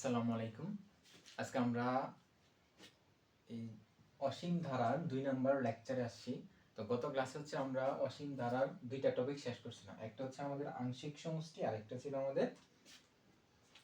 আসসালামু আলাইকুম। আজকে আমরা এই অসীম ধারার দুই নম্বর লেকচারে আসছি। তো গত ক্লাসে হচ্ছে আমরা অসীম ধারার দুইটা টপিক শেষ করছিলাম। একটা হচ্ছে আমাদের আংশিক সমষ্টি আর একটা ছিল আমাদের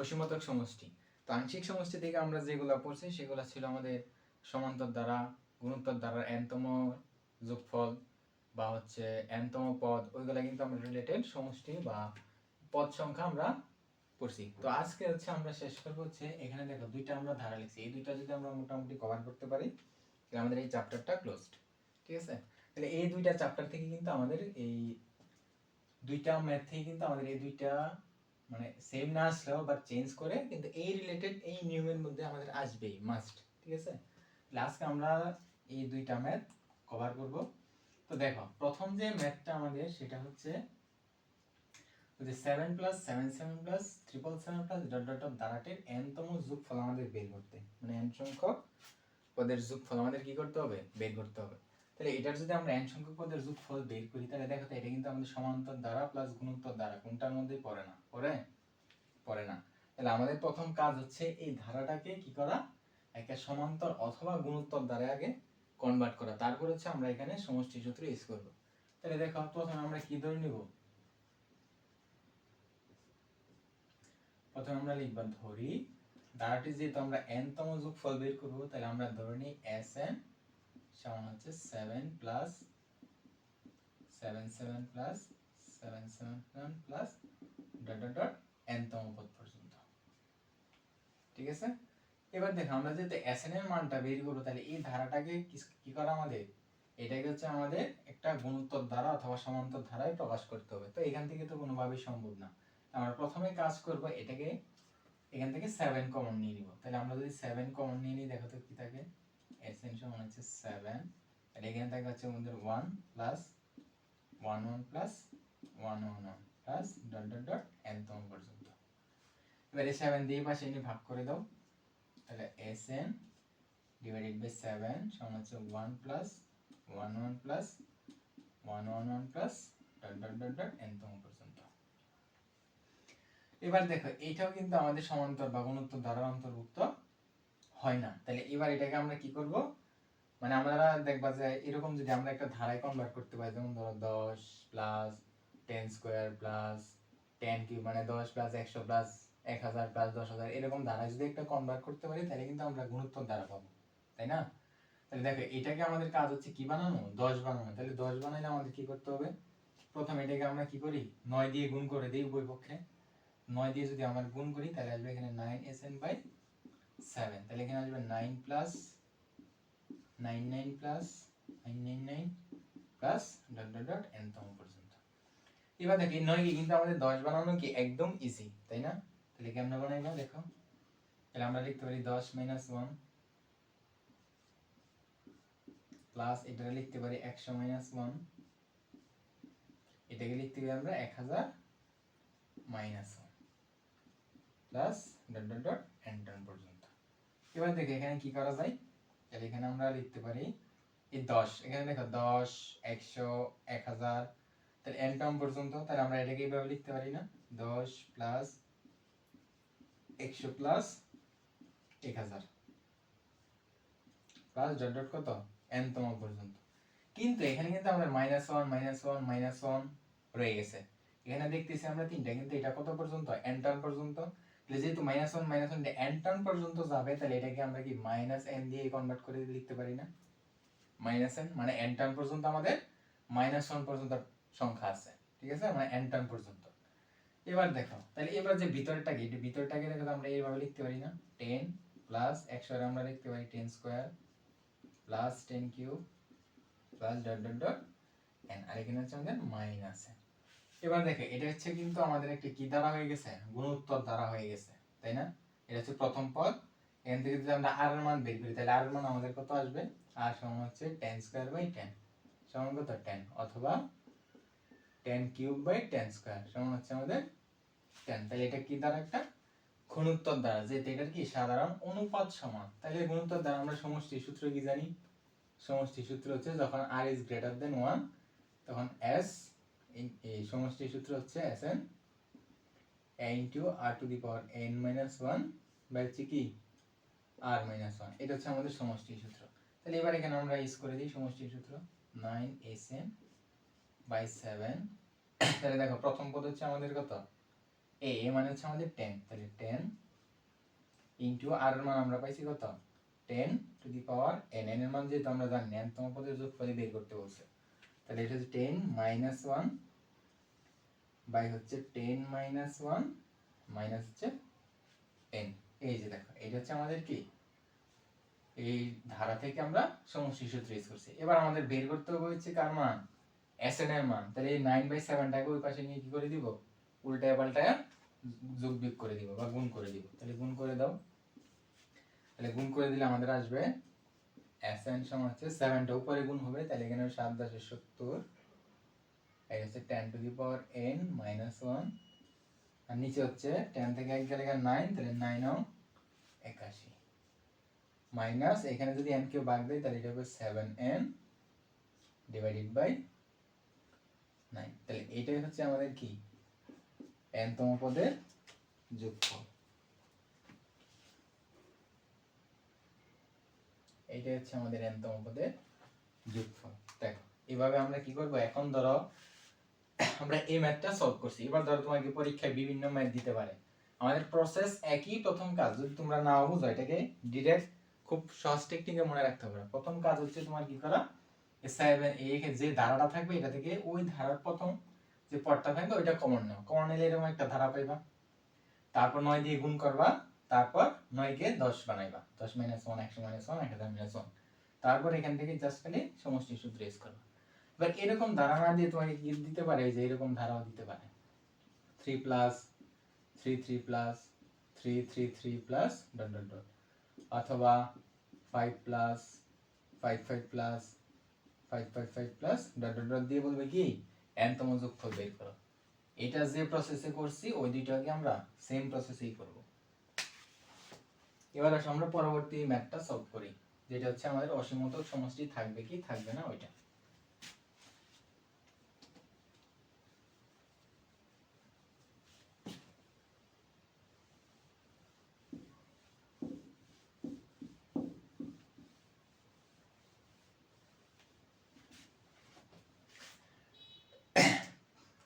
অসীমতক সমষ্টি। তো আংশিক সমষ্টি থেকে আমরা যেগুলো পড়ছি, সেগুলো ছিল আমাদের সমান্তর দ্বারা, গুণোত্তর দ্বারা এনতম যোগফল বা হচ্ছে এনতম পদ, ওইগুলা কিন্তু আমরা রিলেটেড সমষ্টি বা পদ সংখ্যা আমরা পড়ছি। তো আজকে হচ্ছে আমরা শেষ করব হচ্ছে, এখানে দেখো দুইটা আমরা ধারা লিখছি। এই দুইটা যদি আমরা মোটামুটি কভার করতে পারি, তাহলে আমাদের এই চ্যাপ্টারটা ক্লোজড ঠিক আছে? তাহলে এই দুইটা চ্যাপ্টার থেকে কিন্তু আমাদের এই দুইটা ম্যাথ থেকে কিন্তু আমাদের এই দুইটা মানে সেম না আসলেও বা চেঞ্জ করে কিন্তু এই রিলেটেড এই নিয়মের মধ্যে আমাদের আসবেই মাস্ট ঠিক আছে? আজকে আমরা এই দুইটা ম্যাথ কভার করব। তো দেখো, প্রথম যে ম্যাথটা আমাদের, সেটা হচ্ছে যে seven plus seven seven plus triple seven plus dot dot dot দ্বারাটির এনতম যোগফল আমাদের বের করতে। মানে এন সংখ্যক পদের যোগফল আমাদের কি করতে হবে? বের করতে হবে। তাহলে এটার যদি আমরা এন সংখ্যক পদের যোগফল বের করি, তাহলে দেখো তো এটা কিন্তু আমাদের সমান্তর দ্বারা প্লাস গুণোত্তর দ্বারা। কোনটার মধ্যে পড়ে না? পড়ে? পড়ে না। তাহলে আমাদের প্রথম কাজ হচ্ছে এই ধারাটাকে কি করা? একটা সমান্তর অথবা গুণোত্তর দ্বারা আগে কনভার্ট করা। তারপর হচ্ছে আমরা এখানে সমষ্টি সূত্র ইউজ করব। তাহলে দেখো প্রথমে আমরা কি ধরে নিব? প্রথমে আমরা লিখবা ধরি। ধারাটি যেহেতু আমরা n তম যোগফল বের করব, তাহলে আমরা ধরে নিই Sn সমান হচ্ছে 7 plus 7 7 plus 7 7 plus dot dot dot n তম পদ পর্যন্ত। ঠিক আছে? এবার দেখো, আমরা যেহেতু Sn এর মানটা বের করব, তাহলে এই ধারাটাকে কি- কি করা আমাদের? এটাকে হচ্ছে আমাদের একটা গুণোত্তর দ্বারা অথবা সমান্তর ধারায় প্রকাশ করতে হবে। তো এখান থেকে তো কোনোভাবেই সম্ভব না। আমরা প্রথমে কাজ করব এটাকে এখান থেকে সেভেন কমন নিয়ে নিব। তাহলে আমরা যদি সেভেন কমন নিয়ে নিই, দেখো তো কি থাকে? এস এন সমান হচ্ছে সেভেন আর এখানে থাকে হচ্ছে আমাদের one plus one one plus one one one plus dot dot dot n তম পর্যন্ত। এবারে সেভেন দিয়ে পাশে এনে ভাগ করে দাও। তাহলে S n divided by seven সমান হচ্ছে one plus one one plus one one one plus dot dot dot dot n তম পর্যন্ত। এবার দেখো এইটাও কিন্তু আমাদের সমান্তর বা গুণোত্তর ধারার অন্তর্ভুক্ত হয় না। তাহলে এবার এটাকে আমরা কি করব? মানে আমরা দেখবা যে এরকম যদি আমরা একটা ধারায় কনভার্ট করতে পারি, যেমন ধরো দশ plus ten square plus ten cube মানে দশ প্লাস একশো প্লাস এক হাজার প্লাস দশ হাজার, এরকম ধারায় যদি একটা কনভার্ট করতে পারি, তাহলে কিন্তু আমরা গুণোত্তর ধারা পাবো, তাই না? তাহলে দেখো, এটাকে আমাদের কাজ হচ্ছে কি বানানো? দশ বানানো। তাহলে দশ বানাইলে আমাদের কি করতে হবে? প্রথম এটাকে আমরা কি করি? নয় দিয়ে গুণ করে দিই উভয় পক্ষে। নয় দিয়ে যদি আমরা গুণ করি, তাহলে আসবে এখানে nine S n by seven তাহলে এখানে আসবে nine plus nine nine plus nine nine nine plus dot dot dot পর্যন্ত। এবার কিন্তু আমাদের দশ বানানো কি একদম ইজি তাই না? তাহলে কেমন বানাইবা দেখো। তাহলে আমরা লিখতে পারি দশ মাইনাস ওয়ান প্লাস এটা লিখতে পারি একশো মাইনাস ওয়ান এটাকে লিখতে পারি আমরা এক হাজার minus one plus dot dot dot enter পর্যন্ত। এবার দেখো এখানে কি করা যায়? তাহলে এখানে আমরা লিখতে পারি এই দশ। এখানে দেখো দশ, একশো, এক হাজার। তাহলে এন টার্ম পর্যন্ত, তাহলে আমরা এটাকে এইভাবে লিখতে পারি না? দশ প্লাস একশো প্লাস এক হাজার। প্লাস ডট ডট কত? এন তম পর্যন্ত। কিন্তু এখানে কিন্তু আমাদের minus one minus one minus one রয়ে গেছে। এখানে দেখতেছি আমরা তিনটা, কিন্তু এটা কত পর্যন্ত? এন টার্ম পর্যন্ত। তাহলে যেহেতু minus one minus one n term পর্যন্ত যাবে, তাহলে এটাকে আমরা কি মাইনাস এন দিয়ে কনভার্ট করে লিখতে পারি না? মাইনাস এন মানে এন টার্ম পর্যন্ত আমাদের মাইনাস ওয়ান পর্যন্ত সংখ্যা আছে, ঠিক আছে? মানে এন টার্ম পর্যন্ত। এবার দেখো, তাহলে এবার যে ভিতরটা কি ভিতরটাকে দেখো আমরা এইভাবে লিখতে পারি না? টেন প্লাস একশো আমরা লিখতে পারি ten square plus ten cube plus dot dot dot n আর এখানে হচ্ছে আমাদের মাইনাস এন এবার দেখে, এটা হচ্ছে কিন্তু আমাদের একটা কি দ্বারা হয়ে গেছে? গুণোত্তর দ্বারা হয়ে গেছে, তাই না? এটা হচ্ছে প্রথম পদ। এখান থেকে যদি আমরা আর এর মান বের করি, তাহলে আর এর মান আমাদের কত আসবে? আর সমান হচ্ছে টেন স্কোয়ার বাই টেন সমান কত? টেন অথবা ten cube by ten square সমান হচ্ছে আমাদের টেন তাহলে এটা কি দ্বারা একটা? গুণোত্তর দ্বারা, যে এটার কি? সাধারণ অনুপাত সমান। তাহলে গুণোত্তর দ্বারা আমরা সমষ্টি সূত্র কি জানি? সমষ্টি সূত্র হচ্ছে যখন r is greater than one তখন এস এই সমষ্টি সূত্র হচ্ছে S n a into r to the power n minus 1 by হচ্ছে কি? আর মাইনাস ওয়ান এটা হচ্ছে আমাদের সমষ্টি সূত্র। তাহলে এবার এখানে আমরা ইউজ করে দিই সমষ্টি সূত্র। Nine S n by seven তাহলে দেখো, প্রথম পদ হচ্ছে আমাদের কত? এ এ মানে হচ্ছে আমাদের টেন তাহলে টেন ইন্টু আর এর মান আমরা পাইছি কত? Ten to the power n n এর মান যেহেতু আমরা জানি এনতম পদের যোগফল বের করতে বলছে। তাহলে এটা হচ্ছে টেন মাইনাস ওয়ান বাই হচ্ছে টেন মাইনাস ওয়ান মাইনাস হচ্ছে এন এই যে দেখো, এটা হচ্ছে আমাদের কি? এই ধারা থেকে আমরা সমষ্টি সূত্র ইউজ করছি। এবার আমাদের বের করতে হবে হচ্ছে কার মান? এস এন এর মান। তাহলে এই নাইন বাই সেভেনটাকে ওই পাশে নিয়ে কি করে দিব? উল্টায় পাল্টায় যোগ বিয়োগ করে দিব বা গুণ করে দিব। তাহলে গুণ করে দাও। তাহলে গুণ করে দিলে আমাদের আসবে এন সমান হচ্ছে সেভেনটা উপরে গুণ হবে, তাহলে এখানে সাত দশে সত্তর। এই হচ্ছে ten to the power n minus one আর নিচে হচ্ছে টেন থেকে এক গেলে নাইন তাহলে নাইন ও একাশি। মাইনাস এখানে যদি এন কেউ বাদ দেয়, তাহলে এটা হবে seven n divided by nine তাহলে এটাই হচ্ছে আমাদের কি? এন তম পদের যোগফল। এইটাই হচ্ছে আমাদের এন তম পদের যোগফল। দেখো, এভাবে আমরা কি করব? এখন ধরো, আমরা এই ম্যাথটা সলভ করছি। এবার ধরো তোমাকে পরীক্ষায় বিভিন্ন ম্যাথ দিতে পারে। আমাদের প্রসেস একই প্রথম কাজ, যদি তোমরা নাও বুঝো, এটাকে ডিরেক্ট খুব সহজ টেকনিকে মনে রাখতে পারো প্রথম কাজ হচ্ছে তোমার কি করা? সেভেন এই যে ধারাটা থাকবে, এটা থেকে ওই ধারার প্রথম যে পদটা থাকবে, ওইটা কমন নাও। কমন নিলে এরকম একটা ধারা পাইবা। তারপর নয় দিয়ে গুণ করবা। তারপর নয়কে দশ বানাইবা। দশ মাইনাস ওয়ান একশো মাইনাস ওয়ান এক হাজার মাইনাস ওয়ান তারপর এখান থেকে জাস্ট খালি সমষ্টি সূত্র ইউজ করবা। এবার এরকম ধারা দিয়ে তোমাকে কি দিতে পারে? যে এরকম ধারাও দিতে পারে। Three plus three three plus three three three plus dot dot dot অথবা five plus five five plus five five five plus dot dot dot দিয়ে বলবে কি? এন তম যোগফল বের করো। এটা যে প্রসেসে করছি, ওই দুইটাকে আমরা সেম প্রসেসেই করব। এবার আসো, আমরা পরবর্তী ম্যাথটা সলভ করি, যেটা হচ্ছে আমাদের অসীমতক সমষ্টি থাকবে কি থাকবে না ওইটা।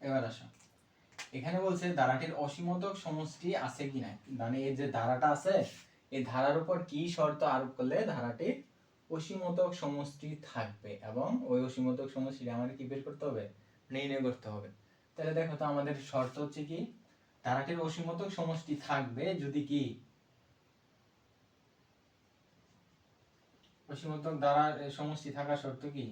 এবার আসো, এখানে বলছে ধারাটির অসীমতক সমষ্টি আছে কিনা মানে এই যে ধারাটা আছে এই ধারার উপর কি শর্ত আরোপ করলে ধারাটি অসীমতক সমষ্টি থাকবে এবং ওই অসীমতক সমষ্টি আমাদের কি বের করতে হবে? নির্ণয় করতে হবে। তাহলে দেখো তো আমাদের শর্ত হচ্ছে কি? ধারাটির অসীমতক সমষ্টি থাকবে যদি কি? অসীমতক ধারার সমষ্টি থাকার শর্ত কি?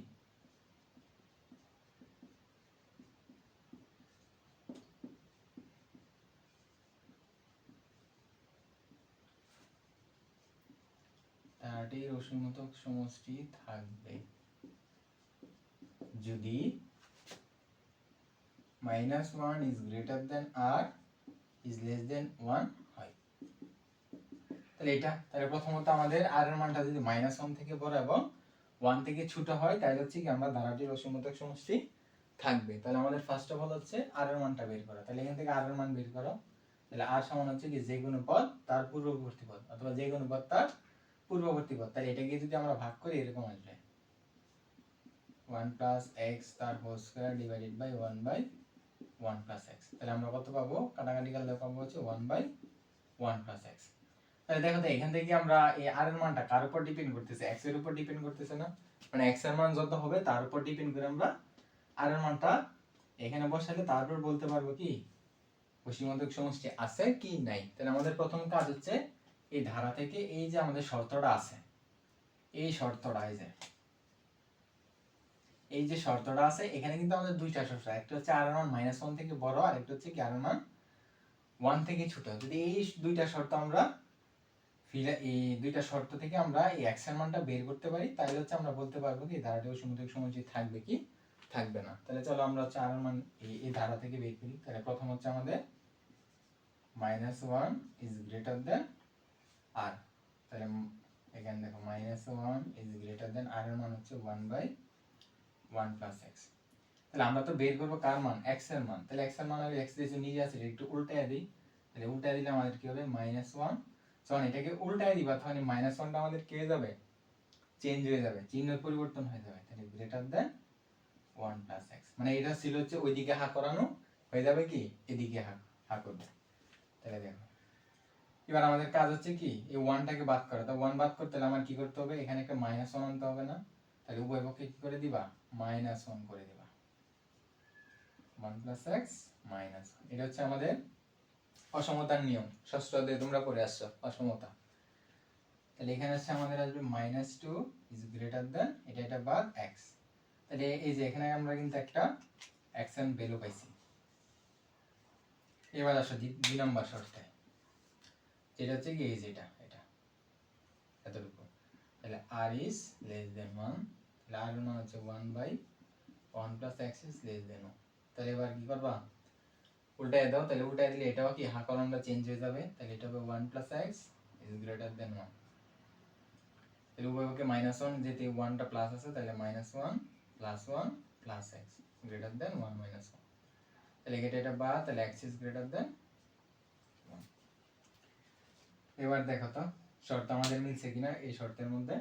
ধারাটির অসীমতক সমষ্টি থাকবে। যদি minus one is greater than r is less than one হয়। তাহলে এটা, তাহলে প্রথমত আমাদের আর এর মানটা যদি মাইনাস ওয়ান থেকে বড় এবং ওয়ান থেকে ছোট হয়, তাহলে হচ্ছে কি আমরা ধারাটির অসীমতক সমষ্টি থাকবে। তাহলে আমাদের ফার্স্ট অফ অল হচ্ছে আর এর মানটা বের করা। তাহলে এখান থেকে আর এর মান বের করো। তাহলে আর সমান হচ্ছে কি যে কোনো পদ, তার পূর্ববর্তী পদ, অথবা যে কোনো পদ, তার পূর্ববর্তী পদ। তাহলে এটাকে যদি আমরা ভাগ করি, এরকম আসবে। ওয়ান প্লাস এক্স তার whole square divided by one by one plus x তাহলে আমরা কত পাবো? কাটাকাটি করলে পাবো হচ্ছে one by one plus x তাহলে দেখো তো, এখান থেকে আমরা এই আর এর মানটা কার উপর ডিপেন্ড করতেছে? এক্সের উপর ডিপেন্ড করতেছে না? মানে এক্সের মান যত হবে, তার উপর ডিপেন্ড করে আমরা আর এর মানটা এখানে বসালে তারপর বলতে পারব কি? অসীমতক সমষ্টি আছে কি নাই? তাহলে আমাদের প্রথম কাজ হচ্ছে এই ধারা থেকে এই যে আমাদের শর্তটা আছে, এই শর্তটা এই যে এই যে শর্তটা আছে, এখানে কিন্তু আমাদের দুইটা শর্ত, একটা হচ্ছে আর মান মাইনাস ওয়ান থেকে বড়, আর একটা হচ্ছে আর মান ওয়ান থেকে ছোট। যদি এই দুইটা শর্ত আমরা এই দুইটা শর্ত থেকে আমরা এই এক্সের মানটা বের করতে পারি, তাহলে হচ্ছে আমরা বলতে পারব কি ধারাটি অসীমতক সমষ্টি থাকবে কি? থাকবে না। তাহলে চলো আমরা হচ্ছে আর মান এই ধারা থেকে বের করি। তাহলে প্রথম হচ্ছে আমাদের minus one is greater than r তাহলে এখানে দেখো minus one is greater than r এর মান হচ্ছে one by one plus x তাহলে আমরা তো বের করব কার মান? এক্সের মান। তাহলে এক্সের মান আমি এক্স দিয়ে নিয়ে যাচ্ছি, একটু উল্টায় দিই। তাহলে উল্টায় দিলে আমাদের কি হবে? মাইনাস ওয়ান যখন এটাকে উল্টায় দিবা তখন মাইনাস ওয়ানটা আমাদের কি যাবে? চেঞ্জ হয়ে যাবে, চিহ্নের পরিবর্তন হয়ে যাবে। তাহলে greater than one plus x মানে এটা ছিল হচ্ছে ওইদিকে হা করানো, হয়ে যাবে কি? এদিকে হা হা করবে। তাহলে দেখো। এবার আমাদের কাজ হচ্ছে কি, এই ওয়ানটাকে বাদ করা। তো ওয়ান বাদ করতে হলে আমার কি করতে হবে? এখানে একটা মাইনাস ওয়ান আনতে হবে না। তাহলে উভয় পক্ষে কি করে দিবা? মাইনাস ওয়ান করে দিবা। ওয়ান প্লাস এক্স মাইনাস এটা হচ্ছে আমাদের অসমতার নিয়ম। ষষ্ঠ অধ্যায়ে তোমরা পড়ে আসছো, অসমতা। তাহলে এখানে হচ্ছে আমাদের আসবে minus two is greater than এটা এটা বাদ এক্স তাহলে এই যে এখানে আমরা কিন্তু একটা এন ভ্যালু পাইছি। এবার আসো দুই নম্বর শর্তে যেটা হচ্ছে কি এই যে এটা এটা। এতটুকু। তাহলে r is less than one তাহলে আর মান হচ্ছে one by one plus x is less than তাহলে এবার কি করবা? উল্টায় দাও, তাহলে উল্টায় দিলে এটাও কি হা কলমটা চেঞ্জ হয়ে যাবে? তাহলে এটা হবে one plus x is greater than one তাহলে উভয়পক্ষে মাইনাস ওয়ান যেহেতু ওয়ানটা প্লাস আছে, তাহলে minus one plus one plus x greater than one minus one তাহলে এটা এটা বা তাহলে এক্স ইজ গ্রেটার দেন এবার দেখো তো, শর্ত আমাদের মিলছে কিনা এই শর্তের মধ্যে।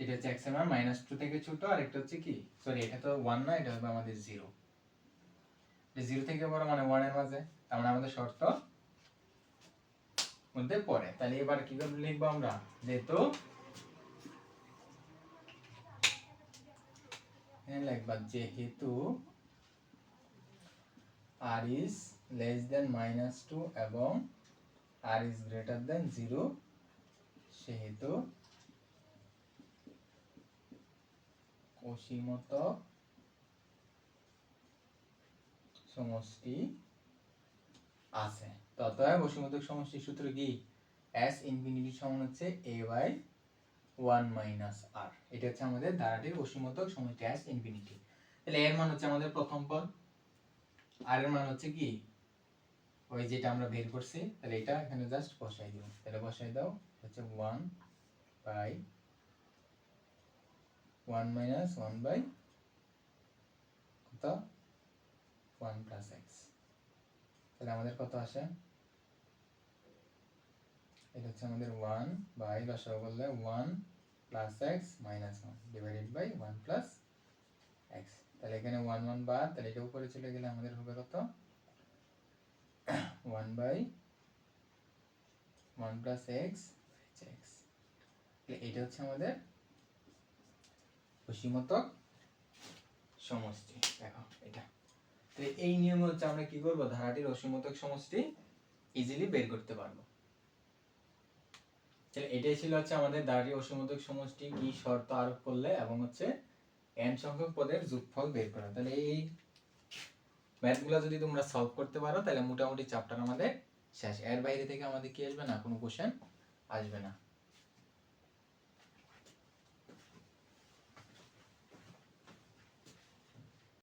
এটা হচ্ছে এক্সের মান মাইনাস টু থেকে ছোট আর একটা হচ্ছে কি? সরি এটা তো ওয়ান না, এটা হবে আমাদের জিরো জিরো থেকে বড় মানে ওয়ানের মাঝে, তার মানে আমাদের শর্ত মধ্যে পড়ে। তাহলে এবার কি করে লিখব আমরা? যেহেতু লিখবা, যেহেতু r is less than minus two এবং r is greater than zero সেহেতু অসীমত সমষ্টি আছে। তো অতএব অসীমতক সমষ্টির সূত্র কি? এস ইনফিনিটি সমান হচ্ছে a by one minus r এটা হচ্ছে আমাদের ধারাটির অসীমতক সমষ্টি এস ইনফিনিটি তাহলে এর মান হচ্ছে আমাদের প্রথম পদ। আর এর মান হচ্ছে কি? ওই যেটা আমরা বের করছি, তাহলে এটা এখানে জাস্ট বসাই দিব। তাহলে বসাই দাও, হচ্ছে one by one minus one by কত? ওয়ান প্লাস এক্স তাহলে আমাদের কত আসে? এটা হচ্ছে আমাদের ওয়ান বাই লসাগু করলে one plus x minus one divided by one plus x তাহলে এখানে ওয়ান ওয়ান বাদ তাহলে এটা উপরে চলে গেলে আমাদের হবে কত? One by one plus x x. এটা হচ্ছে আমাদের অসীমতক সমষ্টি। দেখো এটা। তো এই নিয়ম হচ্ছে আমরা কি করব? ধারাটির অসীমতক সমষ্টি ইজিলি বের করতে পারব। তাহলে এটাই ছিল হচ্ছে আমাদের ধারাটির অসীমতক সমষ্টি, কি শর্ত আরোপ করলে এবং হচ্ছে এন সংখ্যক পদের যোগফল বের করা। তাহলে এই ম্যাথগুলো যদি তোমরা সলভ করতে পারো, তাহলে মোটামুটি চ্যাপ্টার আমাদের শেষ। এর বাইরে থেকে আমাদের কি আসবে না? কোনো কোশ্চেন আসবে না।